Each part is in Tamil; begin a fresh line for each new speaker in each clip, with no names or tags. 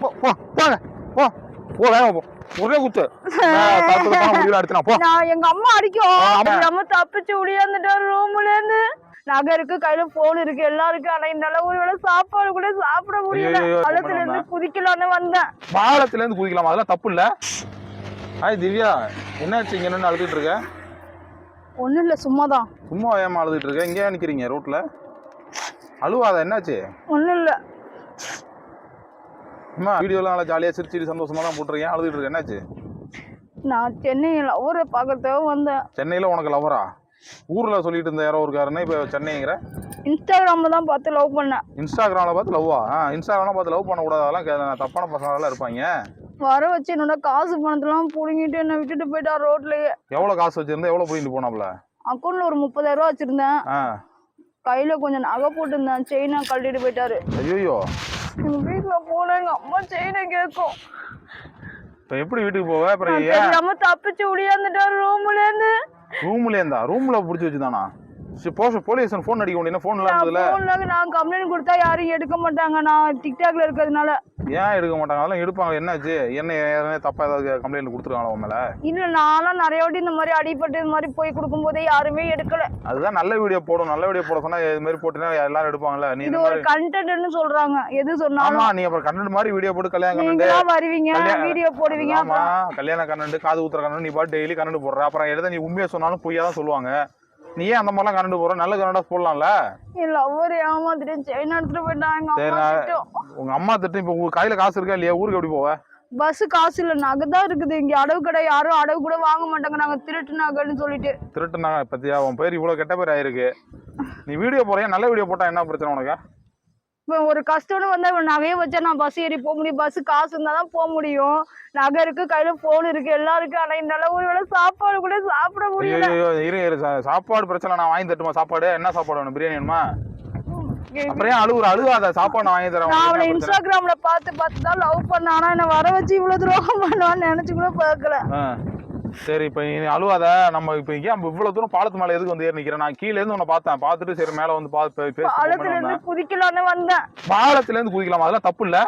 போ போ வேகமா போ. ஒரே குத்து. நான்
எங்க அம்மா அடிக்கும். நம்ம தப்பிச்சு உடையாந்துட்டோம் ரூம்ல இருந்து நகை இருக்கு கையில போன் இருக்கு எல்லாம் இருக்கு. ஆனா என்னால ஒரு வேளை சாப்பாடு கூட சாப்பிட முடியல. இருந்து குதிக்கலாம்னு வந்தேன்.
பாலத்துல இருந்து குதிக்கலாம். அதெல்லாம் தப்பு இல்ல ஹாய் திவ்யா. என்னாச்சு? இங்க நின்று அழுதுட்டு இருக்க?
ஒண்ணும் இல்ல சும்மாதான்.
சும்மா ஏமா அழுதுட்டு இருக்க? இங்கே நிக்கிறீங்க ரோட்ல? அழுவாத என்னாச்சு?
ஒண்ணும் இல்ல.
அம்மா வீடியோலாம் நல்லா ஜாலியா சிரிச்சிட்டு சந்தோஷமா தான் போட்டுருக்கேன். அழுதுட்டு இருக்க என்னாச்சு?
நான் சென்னையில ஊரை பார்க்கறதுக்காக வந்தேன்.
சென்னையில உனக்கு லவரா ஊர்ல சொல்லிட்டு இருந்த யாரோ இருக்காருன்னு இப்ப சென்னைங்கிற?
இன்ஸ்டாகிராம்ல தான் பார்த்து லவ் பண்ணேன்.
இன்ஸ்டாகிராம்ல பார்த்து லவ்வா இன்ஸ்டாகிராம்ல பார்த்து லவ் பண்ணக்கூடாது அதெல்லாம் தப்பான பசங்க இருப்பாங்க.
வர வச்சு என்னோட காசு பணத்தெல்லாம் புடுங்கிட்டு என்னை விட்டுட்டு போயிட்டா ரோட்லயே.
எவ்வளவு காசு வச்சிருந்தா எவ்வளவு போயிட்டு போனாப்ல
அக்கௌண்ட்ல ஒரு முப்பதாயிரம் ரூபா வச்சிருந்தேன்.
ஆ.
கையில கொஞ்சம் நகை போட்டிருந்தேன் செயினை கழட்டிட்டு போயிட்டாரு.
ஐயோ
எங்க வீட்டுல போன எங்க அம்மா செயினை கேட்கும்
இப்ப எப்படி வீட்டுக்கு போவ? அப்புறம்
நான் தெரியாம தப்பிச்சு உடையாந்துட்டேன் ரூம்ல இருந்து.
ரூம்ல இருந்தா? ரூம்ல புடிச்சு வச்சுதானா? சரி போஷ போலீஸ் ஃபோன் அடிக்க முடியும் ஃபோன்
நான்
இருந்ததுல.
நான் கம்ப்ளைண்ட் கொடுத்தா யாரும் எடுக்க மாட்டாங்க. நான் டிக்டாக்ல இருக்கிறதுனால.
ஏன் எடுக்க மாட்டாங்க? அதெல்லாம் எடுப்பாங்க. என்னாச்சு? என்ன ஏற்கனவே தப்பா ஏதாவது கம்ப்ளைண்ட் கொடுத்துருக்காங்களா உன் மேல?
இல்ல நானும் நிறைய வாட்டி இந்த மாதிரி அடிபட்டு இது மாதிரி போய் கொடுக்கும்போதே யாருமே எடுக்கல.
அதுதான் நல்ல வீடியோ போடும் நல்ல வீடியோ போட சொன்னா இது மாதிரி போட்டுனா எல்லாரும் எடுப்பாங்கல்ல? நீ
இது
இந்த
ஒரு
மாதிரி
கண்டென்ட்னு சொல்றாங்க. எது சொன்னாலும்.
ஆமா நீ அப்புறம் கண்டென்ட் மாதிரி வீடியோ போட்டு கல்யாணம்
நீங்களா வருவீங்க
கல்யாணம்
வீடியோ போடுவீங்க
ஆமா கல்யாண கண்டென்ட் காது ஊத்துற கண்டென்ட் நீ பாட்டு டெய்லி கண்டென்ட் போடுற. அப்புறம் எதை நீ உண்மையா சொன்னாலும் பொய்யா தான் சொல்லுவாங்க. நீ ஏன் அந்த மாதிரிலாம் கண்டென்ட் போடுற? நல்ல கண்டென்ட்டா போடலாம்ல?
இல்ல ஒவ்வொரு ஏமாத்திட்டு செயின் எடுத்துட்டு போயிட்டாங்க
சரி. உங்க அம்மா திட்டம். இப்போ உங்க கையில காசு இருக்கா இல்லையா? ஊருக்கு எப்படி போவ?
பஸ் காசு இல்ல நகை தான் இருக்குது. இங்க அடவு கடை யாரும் அடவு கூட வாங்க மாட்டாங்க. நாங்க திருட்டு நகைன்னு சொல்லிட்டு.
திருட்டுனாங்க பத்தியா? உன் பேர் இவ்வளவு கெட்ட பேர் ஆயிருக்கு. நீ வீடியோ போறியா நல்ல வீடியோ போட்டா என்ன பிரச்சனை உனக்கு?
இப்போ ஒரு கஷ்டம்னு வந்தா இவன் நகையை வச்சா நான் பஸ் ஏறி போக முடியும். பஸ் காசு இருந்தா தான் போக முடியும். நகை இருக்கு கையில போன் இருக்கு எல்லாம் இருக்கு. ஆனா என்னால ஒரு வேளை சாப்பாடு கூட சாப்பிட முடியல.
ஐயோ, இரு இரு சாப்பாடு பிரச்சனை. நான் வாங்கி தட்டுமா சாப்பாடு? என்ன சாப்பாடு வேணும்? பிரியாணி வேணுமா? அப்புறம் ஏன் அழுகுற அழுகாத. சாப்பாடு நான் வாங்கி தரேன்
அவளை? இன்ஸ்டாகிராம்ல பார்த்து பார்த்து தான் லவ் பண்ண. ஆனா என்ன வர வச்சு இவ்வளவு துரோகம் பண்ணுவான்னு நினைச்சு கூட பார்க்கல.
சரி இப்போ நீ அழுவாத. நம்ம இப்போ ஏன் இவ்வளவு தூரம் பாலத்து மேல எதுக்கு வந்து ஏறி நிக்கிறேன்? நான் கீழ இருந்து உன்னை பார்த்தேன். பார்த்துட்டு சரி மேல வந்து பார்த்து
பாலத்துல இருந்து குதிக்கலான்னு வந்தேன்.
பாலத்துல இருந்து குதிக்கலாம். அதெல்லாம் தப்பு இல்ல.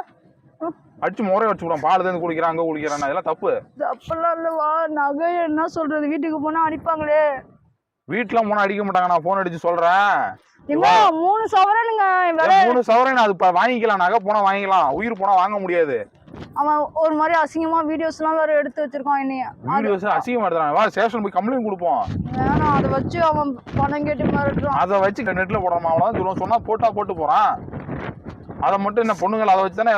அடிச்சு முறை வச்சு விடுவோம். பாலத்துல இருந்து குடிக்கிறான் அங்க குடிக்கிறான் அதெல்லாம் தப்பு.
தப்பெல்லாம் இல்லவா? நகை என்ன சொல்றது? வீட்டுக்கு போனா அடிப்பாங்களே.
வீட்டுல போனா அடிக்க மாட்டாங்க. நான் போன் அடிச்சு சொல்றேன்.
மூணு சவரனுங்க.
மூணு சவரன் அது வாங்கிக்கலாம். நகை போனா வாங்கிக்கலாம். உயிர் போனா வாங்க முடியாது.
அவன் ஒரு மாதிரி அசிங்கமா வீடியோஸ் எல்லாம் வேற எடுத்து வச்சிருக்கான் என்னைய.
வீடியோஸ் அசிங்கமா எடுத்துறாங்க வா ஸ்டேஷன் போய் கம்ப்ளைண்ட் கொடுப்போம்.
வேணாம் அதை வச்சு அவன் பணம் கேட்டு மிரட்டுறான்.
அதை வச்சு நெட்ல போடாம அவ்வளவுதான் சொல்லுவோம் சொன்னா போட்டா போட்டு போறான். அதை மட்டும் என்ன பொண்ணுங்களை அதை வச்சு தானே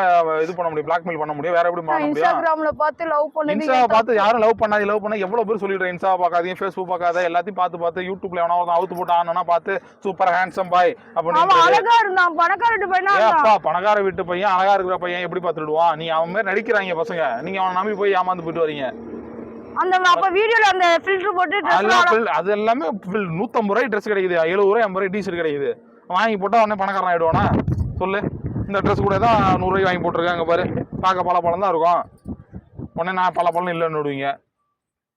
இது பண்ண முடியும் பிளாக்மெயில் பண்ண முடியும் வேற எப்படி பண்ண முடியும்?
இன்ஸ்டாகிராம்ல பார்த்து லவ் பண்ணது
இன்ஸ்டாவை பார்த்து யாரும் லவ் பண்ணாது லவ் பண்ண எவ்வளவு பேர் சொல்லிடுறேன் இன்ஸ்டா பார்க்காதீங்க ஃபேஸ்புக் பார்க்காத எல்லாத்தையும் பார்த்து பார்த்து யூடியூப்ல எவனா ஒருத்தன் அவுத்து போட்டு ஆனா பார்த்து சூப்பர் ஹேண்ட்ஸம் பாய் அப்படின்னு
அழகா இருந்தான் பணக்காரட்டு பையனா
ஏ
இருந்தான்.
அப்பா பணக்கார வீட்டு பையன் அழகா இருக்கிற பையன் எப்படி பார்த்துடுவான் நீங்க அவன் மாதிரி நடிக்கிறாங்க பசங்க நீங்க அவனை நம்பி போய் ஏமாந்து போயிட்டு வரீங்க.
அந்த அப்ப வீடியோல அந்த ஃபில்டர் போட்டு
அது எல்லாமே full நூத்தம்பது ரூபாய் ட்ரெஸ் கிடைக்குது எழுபது ரூபாய் ஐம்பது ரூபாய் டிஷர்ட் கிடைக்குது. வாங்கி போட்டா உடனே பணக்காரன் ஆயிடுவானா? சொல்லு. இந்த ட்ரெஸ் கூட தான் நூறுரூவாய் வாங்கி போட்டிருக்காங்க பாரு. பார்க்க பல பழம் தான் இருக்கும். உடனே நான் பல பழம் இல்லைன்னு விடுவீங்க.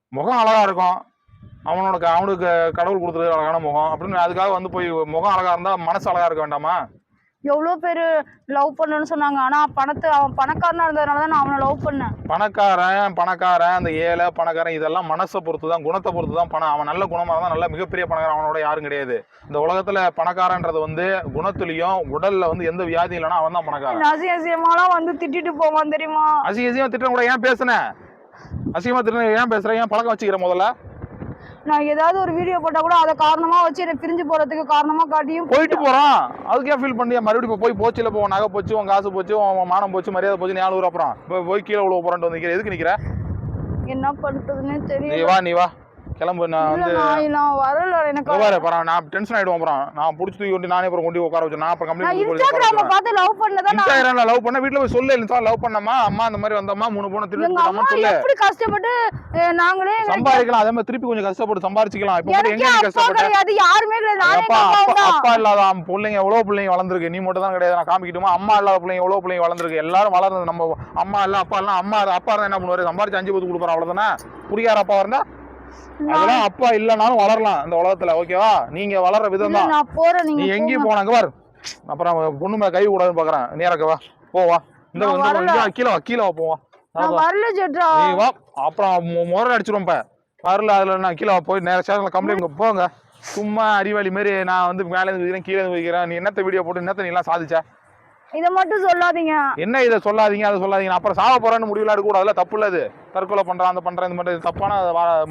முகம் அழகாக இருக்கும். அவனோட க- அவனுக்கு கடவுள் கொடுத்துருக்க அழகான முகம். அப்படின்னு அதுக்காக வந்து போய் முகம் அழகாக இருந்தால் மனசு அழகாக இருக்க வேண்டாமா?
எவ்வளவு பேரு லவ் பண்ணணும்னு சொன்னாங்க. ஆனா பணத்தை அவன் பணக்காரனா இருந்ததுனால தான் நான் அவனை லவ் பண்ணேன்.
பணக்காரன் பணக்காரன் அந்த ஏழை பணக்காரன் இதெல்லாம் மனசை பொறுத்து தான் குணத்தை பொறுத்து தான் பணம். அவன் நல்ல குணமாக இருந்தால் நல்ல மிகப்பெரிய பணக்காரன் அவனோட யாரும் கிடையாது. இந்த உலகத்துல பணக்காரன்றது வந்து குணத்துலயும் உடல்ல வந்து எந்த வியாதியும் இல்லைன்னா அவன் தான் பணக்காரன்.
அசிங்க அசிங்கமாலாம் வந்து திட்டிட்டு போவான் தெரியுமா?
அசிங்கமா திட்டம் கூட ஏன் பேசுன? அசிங்கமா திட்டம் ஏன் பேசுற? ஏன் பழக்கம் வச்சுக்கிற முதல்ல?
நான் ஏதாவது ஒரு வீடியோ போட்டா கூட அதை காரணமா வச்சு என்னை பிரிஞ்சு போறதுக்கு காரணமா காட்டியும்
போயிட்டு போறான். அதுக்கு ஃபீல் பண்ணியா? மறுபடியும் போய் போச்சுல போ நகை போச்சு உன் காசு போச்சு உன் மானம் போச்சு மரியாதை போச்சு நீ ஊர் அப்புறம். போய் கீழே உள்ள போறேன்ட்டு வந்து எதுக்கு நிக்கிற?
என்ன பண்றதுன்னே
நீ
தெரியல.
வா நீ வா. கிளம்பு நான் வந்து
நான் வரல. எனக்கு
இங்க பாரு நான் டென்ஷன் ஆயிடுவோம் அப்புறம். நான் புடிச்சு தூக்கி கொண்டு நானே அப்புறம் கொண்டு உட்கார வச்சு நான் அப்புறம் கம்ப்ளைண்ட்
இன்ஸ்டாகிராம பார்த்து லவ்
இன்ஸ்டாகிராம்ல லவ் பண்ண வீட்ல போய் சொல்லு இல்ல லவ் பண்ணமா? அம்மா அந்த மாதிரி வந்தம்மா மூணு பொண்ணு திருப்பி
அம்மா
சொல்லு.
எப்படி கஷ்டப்பட்டு நாங்களே
சம்பாதிக்கலாம் அதே மாதிரி திருப்பி கொஞ்சம் கஷ்டப்பட்டு சம்பாரிச்சுக்கலாம். இப்ப மட்டும் எங்க கஷ்டப்பட்ட
யாருமே நானே
அப்பா அப்பா. இல்லாத பிள்ளைங்க எவ்வளவு பிள்ளைங்க வளர்ந்துருக்கு. நீ மட்டும் தான் கிடையாது நான் காமிக்கிட்டுமா? அம்மா இல்லாத பிள்ளைங்க எவ்வளவு பிள்ளைங்க வளர்ந்துருக்கு? எல்லாரும் வளர்ந்து நம்ம அம்மா இல்ல அப்பா இல்ல அம்மா அப்பா இருந்தா என்ன பண்ணுவாரு? சம்பாரிச்சு அஞ்சு பத்து கொடுப்பாரு அவ்வளவுதானே? புரியாத அப்பா இருந்தா அதெல்லாம் அப்பா இல்லனாலும் வளரலாம் இந்த உலகத்துல ஓகேவா நீங்க வளர்ற விதம் தான்
நான் போறேன்
நீ
நீங்க
எங்கேயும் போனாங்க பாரு. அப்புறம் பொண்ணு மேல கை கூடாதுன்னு பாக்குறேன். நேரக்க வா. போ வா. இந்த
நான்
இந்த
வரல.
இங்க கீழே வா கீழே வா போவா
நான் வரல ஜெட்ரா.
நீ வா. அப்புறம் முறை அடிச்சிருவோம் இப்ப. வரல அதுல நான் கீழே வா, போய் நேர ஸ்டேஷன்ல கம்ப்ளைண்ட் போங்க. சும்மா அறிவாளி மாதிரி நான் வந்து மேலே இருந்து வைக்கிறேன் கீழே இருந்து வைக்கிறேன். நீ என்னத்த வீடியோ போட்டு என்னத்த நீ எல்லாம் சாதிச்ச?
இத மட்டும் சொல்லாதீங்க.
என்ன இதை சொல்லாதீங்க அதை சொல்லாதீங்க. நான் அப்புறம் சாவ போறேன்னு முடிவுலாம் எடுக்க கூடாது தப்பு இல்ல தற்கொலை பண்றான் அந்த பண்றேன் இந்த மாதிரி தப்பான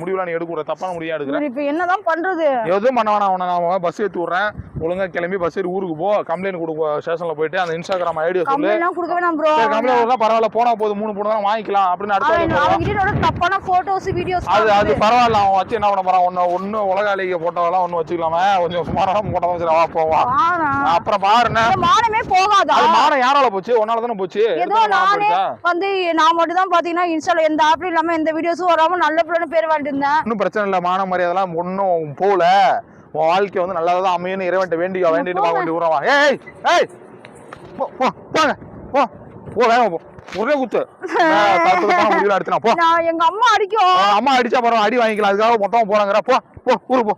முடிவுலாம் நீ எடுக்க தப்பான முடியா எடுக்கிறேன்
இப்ப என்னதான் பண்றது?
எதுவும் பண்ண வேணாம் உன்னை நான் பஸ் ஏற்றி விட்றேன். ஒழுங்கா கிளம்பி பஸ் ஏறி ஊருக்கு போ. கம்ப்ளைண்ட் கொடுக்க ஸ்டேஷன்ல போயிட்டு அந்த இன்ஸ்டாகிராம் ஐடியா சொல்லு.
எல்லாம் கொடுக்க வேணாம் ப்ரோ
சரி கம்ப்ளைண்ட் பரவாயில்ல போனா போதும் மூணு போட்டு தான் வாங்கிக்கலாம் அப்படின்னு அடுத்த
தப்பான போட்டோஸ் வீடியோஸ்
அது அது பரவாயில்ல அவன் வச்சு என்ன பண்ண போறான்? ஒன்னு ஒன்னு உலக அழிக்க போட்டோலாம் ஒண்ணு வச்சுக்கலாமே. கொஞ்சம் சுமாரான போட்டோ வச்சு வா போவா அப்புறம் பாருண்ணே
மானமே போகாதா?
அது மானம் யாரால போச்சு? உன்னால தானே போச்சு.
ஏதோ நானே? வந்து நான் மட்டும் தான் பாத்தீங்கன்னா இன்ஸ்டால எந்த ஆப்லயும் இல்லாம எந்த வீடியோஸும் வராம நல்ல பிள்ளைன்னு பேர் வாங்கிட்டு இருந்தேன்
ஒன்றும் பிரச்சனை இல்லை மான மரியாதைலாம் ஒன்றும் உன் வாழ்க்கை வந்து நல்லா தான் அமையன்னு இறைவன்ட்ட வேண்டிக்க வேண்டிட்டு வாங்க வேண்டி விடுறவா ஏய் ஏய் போ போ போ போ ஒரே குத்து. முடியல போ.
எங்க அம்மா அடிக்கும்
அம்மா அடிச்சா பரவாயில்ல அடி வாங்கிக்கலாம். அதுக்காக மொத்தமா போறாங்கற போ போ ஊரு போ.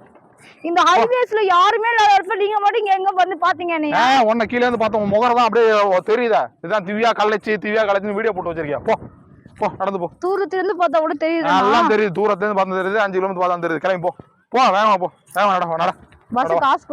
இந்த ஹைவேஸ்ல யாருமே இல்லாத இடத்துல நீங்க மட்டும் எங்க வந்து பாத்தீங்க நீ
உன்னை கீழே இருந்து பார்த்தோம் உன் முகரம் தான் அப்படியே தெரியுதா. இதுதான் திவ்யா கலைச்சி திவ்யா கலைச்சின்னு வீடியோ போட்டு வச்சிருக்கியா. போ. போ நடந்து போ.
தூரத்துல இருந்து பார்த்தா கூட தெரியுது
எல்லாம் தெரியுது. தூரத்துல இருந்து பார்த்து தெரியுது. அஞ்சு கிலோமீட்டர் பார்த்தா தெரியுது. கிளம்பி போ. போ வேகமா போ. வேகமா நட நட
பஸ் காசு